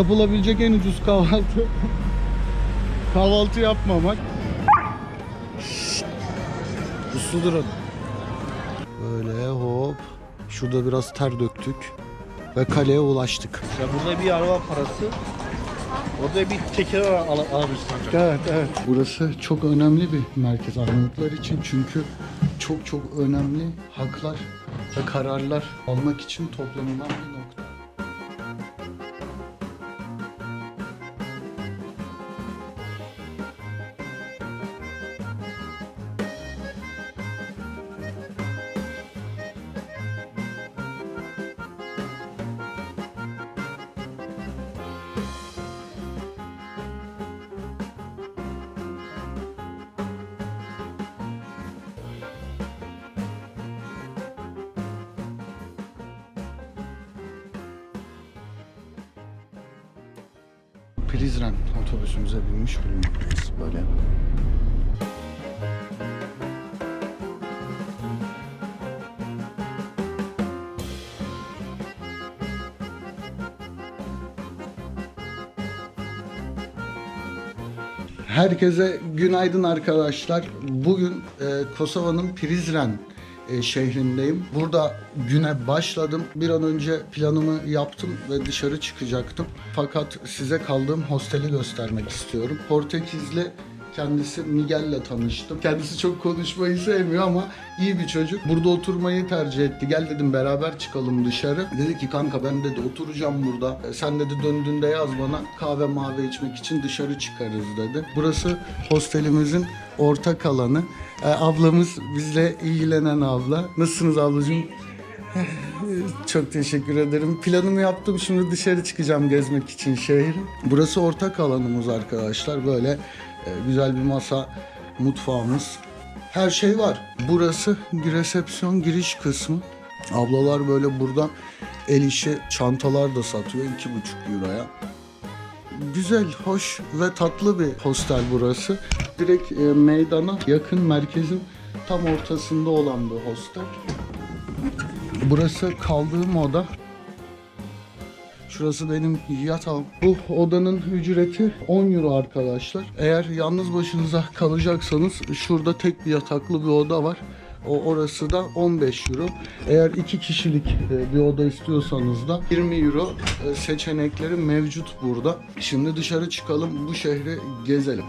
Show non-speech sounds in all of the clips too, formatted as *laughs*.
Yapılabilecek en ucuz kahvaltı. kahvaltı yapmamak. Uslu durun. Böyle hop. Şurada biraz ter döktük. Ve kaleye ulaştık. Ya burada bir araba parası. Orada bir teker al alabilirsin ancak. Evet evet. Burası çok önemli bir merkez Arnavutlar için çünkü çok çok önemli haklar ve kararlar almak için toplanılan bir nokta. Binmiş bulunmaktayız böyle. Herkese günaydın arkadaşlar. Bugün e, Kosova'nın Prizren şehrindeyim. Burada güne başladım. Bir an önce planımı yaptım ve dışarı çıkacaktım. Fakat size kaldığım hosteli göstermek istiyorum. Portekizli kendisi Miguel'le tanıştım. Kendisi çok konuşmayı sevmiyor ama iyi bir çocuk. Burada oturmayı tercih etti. Gel dedim beraber çıkalım dışarı. Dedi ki kanka ben dedi oturacağım burada. E, Sen dedi döndüğünde yaz bana kahve mavi içmek için dışarı çıkarız dedi. Burası hostelimizin ortak alanı. E, ablamız bizle ilgilenen abla. Nasılsınız ablacığım? *laughs* Çok teşekkür ederim. Planımı yaptım. Şimdi dışarı çıkacağım gezmek için şehri. Burası ortak alanımız arkadaşlar. Böyle e, güzel bir masa, mutfağımız. Her şey var. Burası resepsiyon giriş kısmı. Ablalar böyle burada el işi çantalar da satıyor. 2,5 euroya. Güzel, hoş ve tatlı bir hostel burası. Direkt e, meydana yakın merkezin tam ortasında olan bir hostel. Burası kaldığım oda. Şurası benim yatağım. Bu odanın ücreti 10 euro arkadaşlar. Eğer yalnız başınıza kalacaksanız şurada tek bir yataklı bir oda var. O orası da 15 euro. Eğer iki kişilik e, bir oda istiyorsanız da 20 euro e, seçenekleri mevcut burada. Şimdi dışarı çıkalım bu şehri gezelim.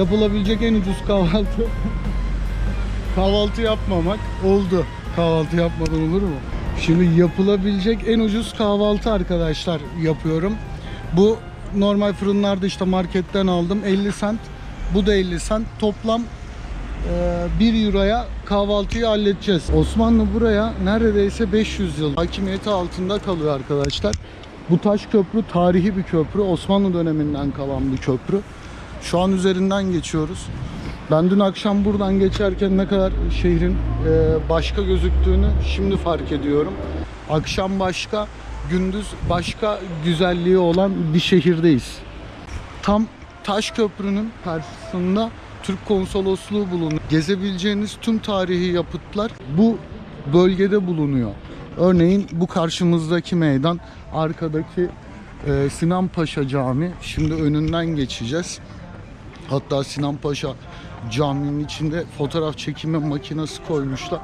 Yapılabilecek en ucuz kahvaltı. kahvaltı yapmamak oldu. Kahvaltı yapmadan olur mu? Şimdi yapılabilecek en ucuz kahvaltı arkadaşlar yapıyorum. Bu normal fırınlarda işte marketten aldım 50 cent. Bu da 50 cent. Toplam e, 1 euroya kahvaltıyı halledeceğiz. Osmanlı buraya neredeyse 500 yıl hakimiyeti altında kalıyor arkadaşlar. Bu taş köprü tarihi bir köprü. Osmanlı döneminden kalan bir köprü. Şu an üzerinden geçiyoruz. Ben dün akşam buradan geçerken ne kadar şehrin e, başka gözüktüğünü şimdi fark ediyorum. Akşam başka, gündüz başka güzelliği olan bir şehirdeyiz. Tam Taş Köprü'nün karşısında Türk konsolosluğu bulunuyor. Gezebileceğiniz tüm tarihi yapıtlar bu bölgede bulunuyor. Örneğin bu karşımızdaki meydan, arkadaki e, Sinan Paşa Camii. Şimdi önünden geçeceğiz. Hatta Sinan Paşa caminin içinde fotoğraf çekimi makinesi koymuşlar.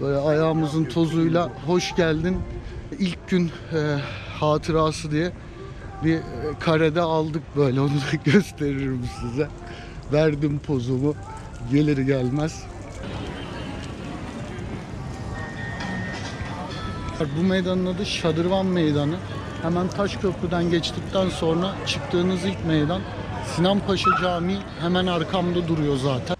Böyle ayağımızın tozuyla hoş geldin. İlk gün e, hatırası diye bir e, karede aldık böyle *laughs* onu da gösteririm size. Verdim pozumu gelir gelmez. Bu meydanın adı Şadırvan Meydanı. Hemen Taşköprü'den geçtikten sonra çıktığınız ilk meydan Sinan Paşa Camii hemen arkamda duruyor zaten.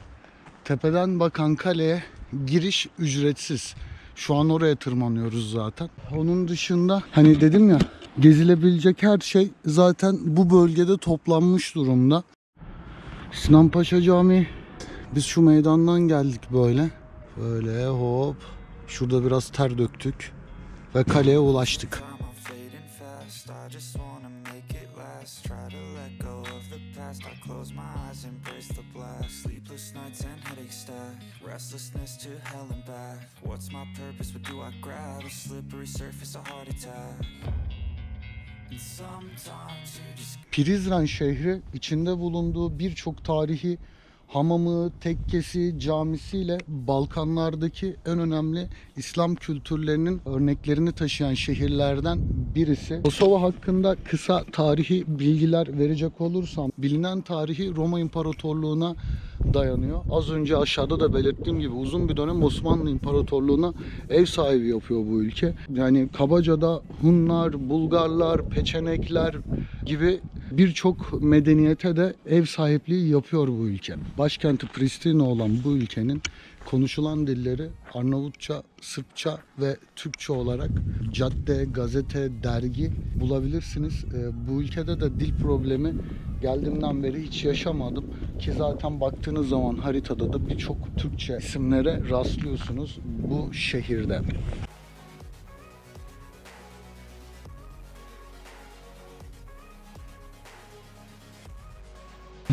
Tepeden bakan kaleye giriş ücretsiz. Şu an oraya tırmanıyoruz zaten. Onun dışında hani dedim ya gezilebilecek her şey zaten bu bölgede toplanmış durumda. Sinan Paşa Camii biz şu meydandan geldik böyle. Böyle hop. Şurada biraz ter döktük. Ve kaleye ulaştık. Restlessness to hell and back. What's my purpose? What do I grab? A slippery surface, a heart attack. Prizren şehri içinde bulunduğu birçok tarihi hamamı, tekkesi, camisiyle Balkanlardaki en önemli İslam kültürlerinin örneklerini taşıyan şehirlerden birisi. Kosova hakkında kısa tarihi bilgiler verecek olursam bilinen tarihi Roma İmparatorluğu'na dayanıyor. Az önce aşağıda da belirttiğim gibi uzun bir dönem Osmanlı İmparatorluğu'na ev sahibi yapıyor bu ülke. Yani kabaca da Hunlar, Bulgarlar, Peçenekler gibi birçok medeniyete de ev sahipliği yapıyor bu ülke. Başkenti Pristina olan bu ülkenin konuşulan dilleri Arnavutça, Sırpça ve Türkçe olarak cadde, gazete, dergi bulabilirsiniz. Ee, Bu ülkede de dil problemi geldiğimden beri hiç yaşamadım ki zaten baktığınız zaman haritada da birçok Türkçe isimlere rastlıyorsunuz bu şehirde.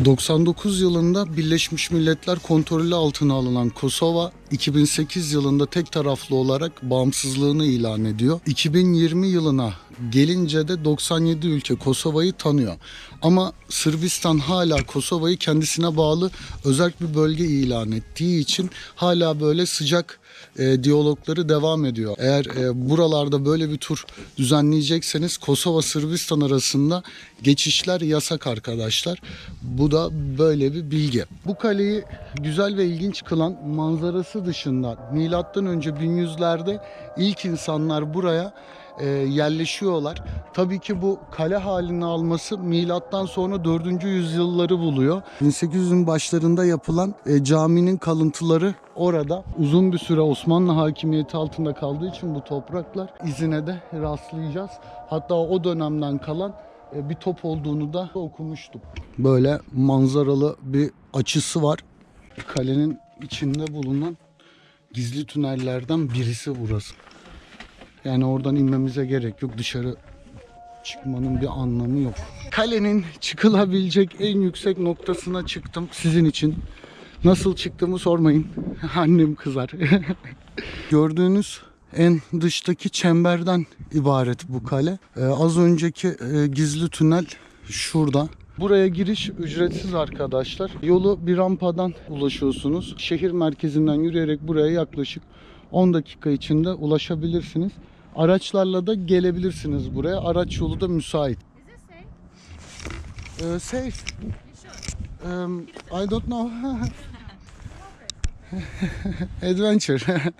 99 yılında Birleşmiş Milletler kontrolü altına alınan Kosova 2008 yılında tek taraflı olarak bağımsızlığını ilan ediyor. 2020 yılına gelince de 97 ülke Kosova'yı tanıyor. Ama Sırbistan hala Kosova'yı kendisine bağlı özel bir bölge ilan ettiği için hala böyle sıcak e, diyalogları devam ediyor. Eğer e, buralarda böyle bir tur düzenleyecekseniz Kosova Sırbistan arasında geçişler yasak arkadaşlar. Bu da böyle bir bilgi. Bu kaleyi güzel ve ilginç kılan manzarası dışında milattan önce 1100'lerde ilk insanlar buraya e, yerleşiyorlar. Tabii ki bu kale halini alması milattan sonra 4. yüzyılları buluyor. 1800'ün başlarında yapılan e, caminin kalıntıları orada uzun bir süre Osmanlı hakimiyeti altında kaldığı için bu topraklar izine de rastlayacağız. Hatta o dönemden kalan e, bir top olduğunu da okumuştuk. Böyle manzaralı bir açısı var. Kalenin içinde bulunan gizli tünellerden birisi burası. Yani oradan inmemize gerek yok. Dışarı çıkmanın bir anlamı yok. Kalenin çıkılabilecek en yüksek noktasına çıktım sizin için. Nasıl çıktığımı sormayın. *laughs* Annem kızar. *laughs* Gördüğünüz en dıştaki çemberden ibaret bu kale. Ee, az önceki e, gizli tünel şurada. Buraya giriş ücretsiz arkadaşlar. Yolu bir rampadan ulaşıyorsunuz. Şehir merkezinden yürüyerek buraya yaklaşık 10 dakika içinde ulaşabilirsiniz. Araçlarla da gelebilirsiniz buraya. Araç yolu da müsait. Ee, safe. Um, I don't know. *laughs* Adventure. *laughs*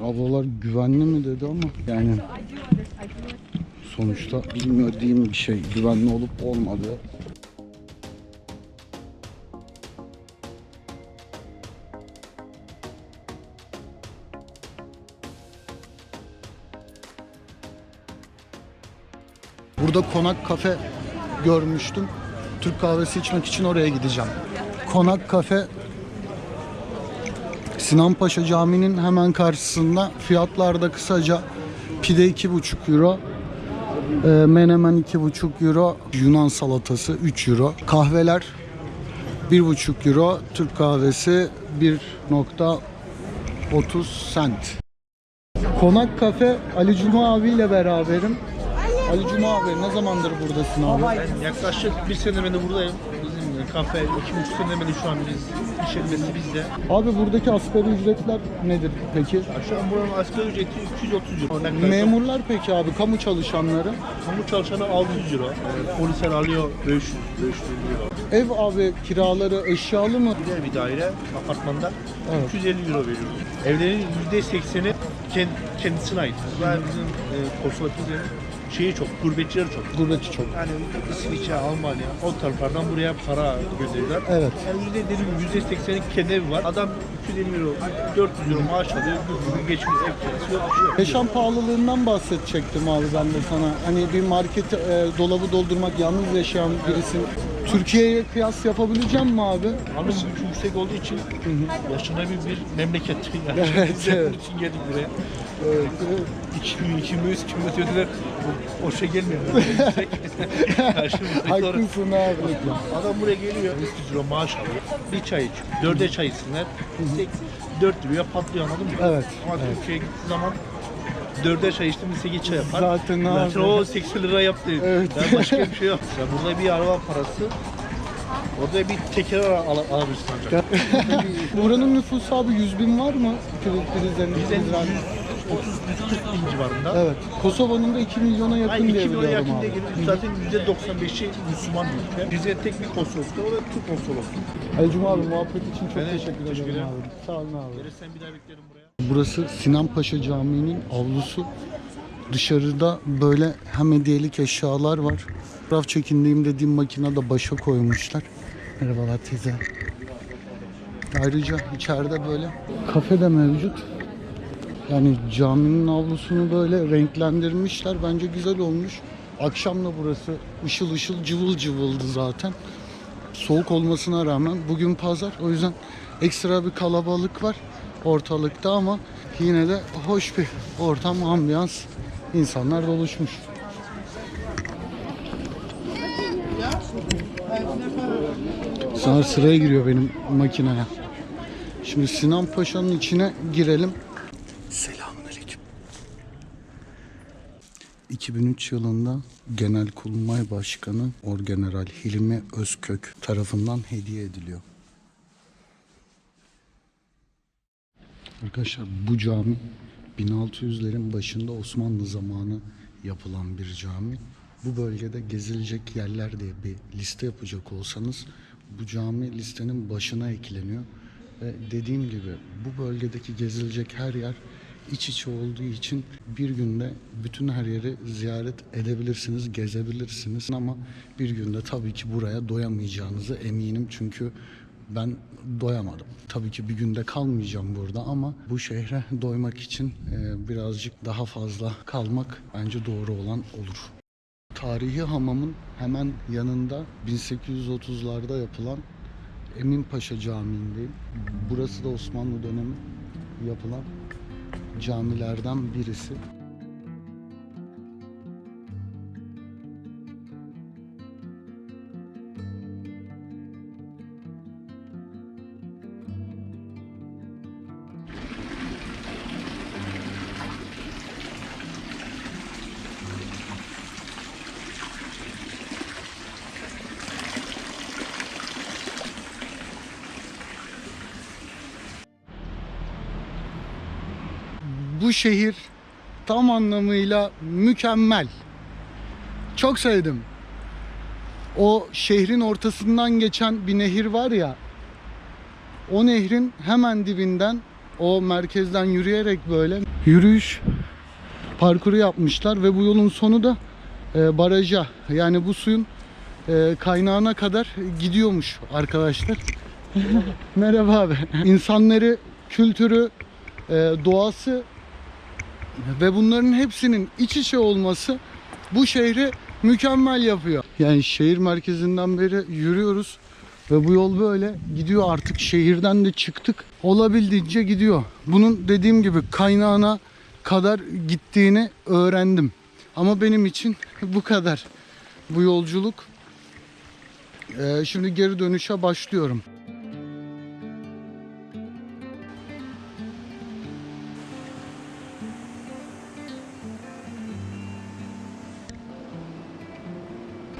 Ablalar güvenli mi dedi ama yani sonuçta bilmediğim bir şey güvenli olup olmadığı. Burada konak kafe görmüştüm. Türk kahvesi içmek için oraya gideceğim. Konak kafe Sinan Paşa Camii'nin hemen karşısında fiyatlarda kısaca pide 2,5 euro, e, menemen 2,5 euro, Yunan salatası 3 euro, kahveler 1,5 euro, Türk kahvesi 1.30 cent. Konak Kafe Ali Cuma abiyle beraberim. Ali Cuma abi ne zamandır buradasın abi? Ben yaklaşık bir sene beni buradayım. Bizim e, kafe iki buçuk sene beni şu an biz işletmesi bizde. Abi buradaki asgari ücretler nedir peki? Ya Şu an buranın asgari ücreti 230 euro. Memurlar peki abi, kamu çalışanları? Kamu çalışanı 600 euro. Polisler alıyor 500, 500 euro. Ev abi kiraları eşyalı mı? Bir de bir daire apartmanda Evet. 250 euro veriyoruz. Evlerin %80'i kend, kendisine ait. Yani bizim e, Türklerin şeyi çok, gurbetçileri çok. Gurbeti çok. Yani İsviçre, Almanya o taraflardan buraya para gönderiyorlar. Evet. Yani yüzde dediğim yüzde sekseni kendi evi var. Adam 250 euro, 400 euro maaş alıyor. Gün geçmiyor, ev kirası yok. bir şey yok. Yaşam pahalılığından bahsedecektim abi ben de sana. Hani bir market e, dolabı doldurmak yalnız yaşayan birisinin Türkiye'ye kıyas yapabileceğim mi abi? Alım gücü yüksek olduğu için yaşanabilir bir memleket. *laughs* Yani Evet, *laughs* evet. için geldik buraya. Evet. 2000, 2100 kilometre ödediler. O şey gelmiyor. Yüksek. *laughs* Karşımızda sonra. Haklısın abi. Adam buraya geliyor. 300 euro maaş alıyor. Bir çay içiyor. Dörde çay içsinler. 4 liraya patlıyor anladın mı? Evet, Ama evet. Türkiye'ye gittiği zaman dörde çay içtim 8 çay yapar. Zaten ne Zaten o 80 lira yaptı. Evet. Yani başka bir şey yok. Ya burada bir araba parası Orada bir teker al alabilirsin ancak. *laughs* Buranın nüfusu abi 100 bin var mı? Prizren'in. Bizden 130 140 bin civarında. Evet. Kosova'nın da 2 milyona yakın Ay, diye 2 milyona biliyorum yakın abi. geliyor. Zaten %95'i Müslüman bir ülke. Bizde tek bir konsolosluğu, o da Türk konsolosluğu. Elcum abi muhabbet için çok Ben de teşekkür teşekkür ederim ederim. abi. Sağ olun abi. Gelirsen bir daha beklerim buraya. Burası Sinan Paşa Camii'nin avlusu. Dışarıda böyle hem hediyelik eşyalar var. Fotoğraf çekindiğim dediğim makinede başa koymuşlar. Merhabalar teyze. Ayrıca içeride böyle kafe de mevcut. Yani caminin avlusunu böyle renklendirmişler. Bence güzel olmuş. Akşam da burası ışıl ışıl cıvıl cıvıldı zaten. Soğuk olmasına rağmen bugün pazar. O yüzden ekstra bir kalabalık var ortalıkta ama yine de hoş bir ortam, ambiyans. insanlar doluşmuş. Sonra sıraya giriyor benim makineye. Şimdi Sinan Paşa'nın içine girelim. Selamünaleyküm. 2003 yılında Genelkurmay Başkanı Orgeneral Hilmi Özkök tarafından hediye ediliyor. Arkadaşlar bu cami 1600'lerin başında Osmanlı zamanı yapılan bir cami. Bu bölgede gezilecek yerler diye bir liste yapacak olsanız bu cami listenin başına ekleniyor. Dediğim gibi bu bölgedeki gezilecek her yer iç içe olduğu için bir günde bütün her yeri ziyaret edebilirsiniz, gezebilirsiniz ama bir günde tabii ki buraya doyamayacağınızı eminim çünkü ben doyamadım. Tabii ki bir günde kalmayacağım burada ama bu şehre doymak için e, birazcık daha fazla kalmak bence doğru olan olur. Tarihi hamamın hemen yanında 1830'larda yapılan Eminpaşa Camii'ndeyim. Burası da Osmanlı dönemi yapılan camilerden birisi. Şehir tam anlamıyla mükemmel. Çok sevdim. O şehrin ortasından geçen bir nehir var ya. O nehrin hemen dibinden o merkezden yürüyerek böyle yürüyüş parkuru yapmışlar ve bu yolun sonu da e, baraja yani bu suyun e, kaynağına kadar gidiyormuş arkadaşlar. *laughs* Merhaba abi. İnsanları, kültürü, e, doğası ve bunların hepsinin iç içe olması bu şehri mükemmel yapıyor. Yani şehir merkezinden beri yürüyoruz ve bu yol böyle gidiyor artık şehirden de çıktık. Olabildiğince gidiyor. Bunun dediğim gibi kaynağına kadar gittiğini öğrendim. Ama benim için bu kadar. Bu yolculuk. Ee, şimdi geri dönüşe başlıyorum.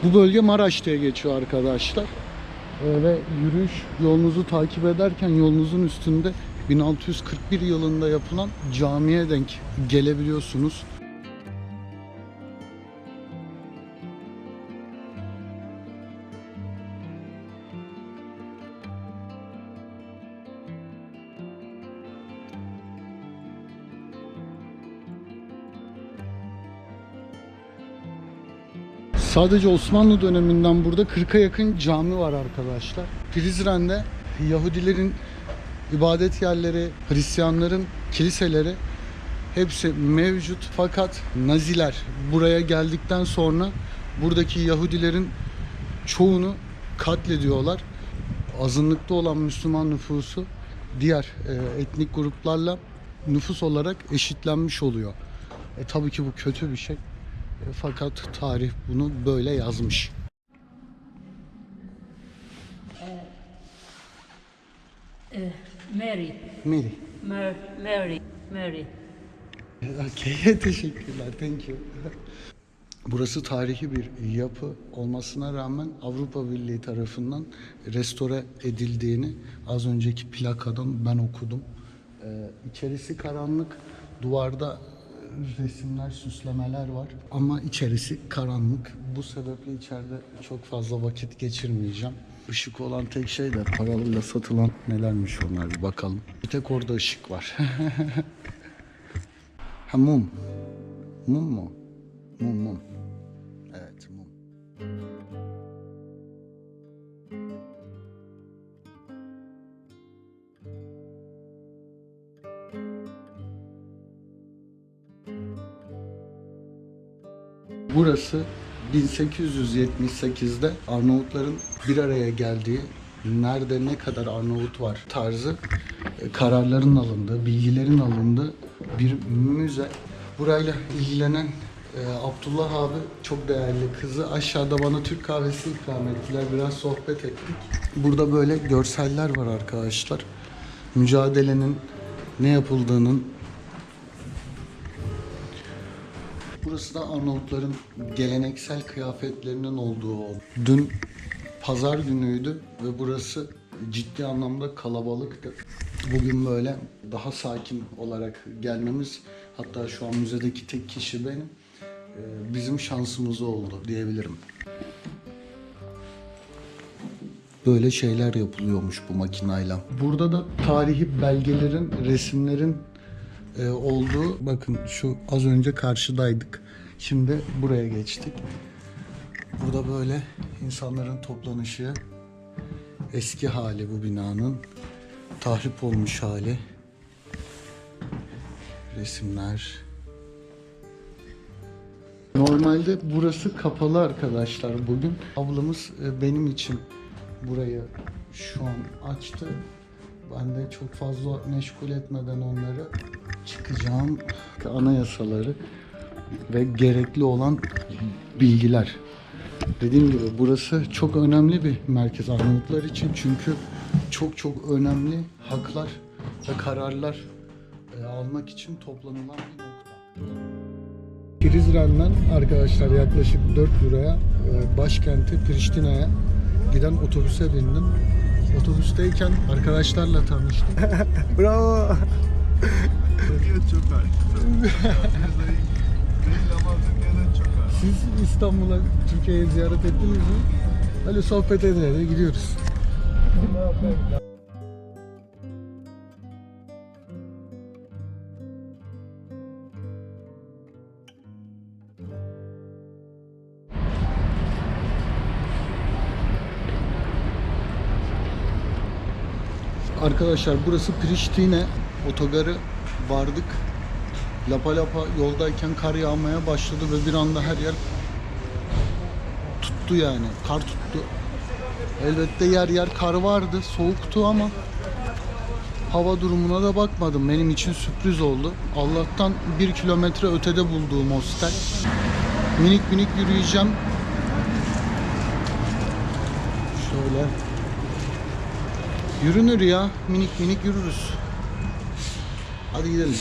Bu bölge Maraş diye geçiyor arkadaşlar. Ve yürüyüş yolunuzu takip ederken yolunuzun üstünde 1641 yılında yapılan camiye denk gelebiliyorsunuz. Sadece Osmanlı döneminden burada 40'a yakın cami var arkadaşlar. Prizren'de Yahudilerin ibadet yerleri, Hristiyanların kiliseleri hepsi mevcut. Fakat Naziler buraya geldikten sonra buradaki Yahudilerin çoğunu katlediyorlar. Azınlıkta olan Müslüman nüfusu diğer e, etnik gruplarla nüfus olarak eşitlenmiş oluyor. E, tabii ki bu kötü bir şey. E, fakat tarih bunu böyle yazmış. Mary, Mary. Mar- Mary, Mary. Okay, *laughs* teşekkürler. Thank you. Burası tarihi bir yapı olmasına rağmen Avrupa Birliği tarafından restore edildiğini az önceki plakadan ben okudum. Ee, içerisi karanlık. Duvarda resimler, süslemeler var. Ama içerisi karanlık. Bu sebeple içeride çok fazla vakit geçirmeyeceğim. Işık olan tek şey de paralıyla satılan nelermiş onlar bir bakalım. Bir tek orada ışık var. *laughs* Ha mum. Mum mu? Mum mum. Evet mum. Burası 1878'de Arnavutların bir araya geldiği, nerede ne kadar Arnavut var tarzı e, kararların alındığı, bilgilerin alındığı bir müze. Burayla ilgilenen e, Abdullah abi çok değerli kızı aşağıda bana Türk kahvesi ikram ettiler. Biraz sohbet ettik. Burada böyle görseller var arkadaşlar. Mücadelenin ne yapıldığının Burası da Arnavutların geleneksel kıyafetlerinin olduğu. Dün pazar günüydü ve burası ciddi anlamda kalabalıktı. Bugün böyle daha sakin olarak gelmemiz, hatta şu an müzedeki tek kişi benim, e, bizim şansımız oldu diyebilirim. Böyle şeyler yapılıyormuş bu makinayla. Burada da tarihi belgelerin, resimlerin e, olduğu bakın şu az önce karşıdaydık. Şimdi buraya geçtik. Burada böyle insanların toplanışı eski hali bu binanın tahrip olmuş hali resimler Normalde burası kapalı arkadaşlar bugün. Ablamız e, benim için burayı şu an açtı. Ben de çok fazla meşgul etmeden onları çıkacağım anayasaları ve gerekli olan bilgiler. Dediğim gibi burası çok önemli bir merkez Arnavutlar için çünkü çok çok önemli haklar ve kararlar e, almak için toplanılan bir nokta. Prizren'den arkadaşlar yaklaşık 4 euroya e, başkenti Priştine'ye giden otobüse bindim. Otobüsteyken arkadaşlarla tanıştım. *laughs* Bravo. Türkiye'den çok harika. Siz İstanbul'a, Türkiye'ye ziyaret ettiniz mi? Öyle sohbet ede gidiyoruz. Arkadaşlar burası Priştine otogarı vardık. Lapa lapa yoldayken kar yağmaya başladı ve bir anda her yer tuttu yani. Kar tuttu. Elbette yer yer kar vardı. Soğuktu ama hava durumuna da bakmadım. Benim için sürpriz oldu. Allah'tan bir kilometre ötede bulduğum hostel. Minik minik yürüyeceğim. Şöyle. Yürünür ya. Minik minik yürürüz. Hadi gidelim.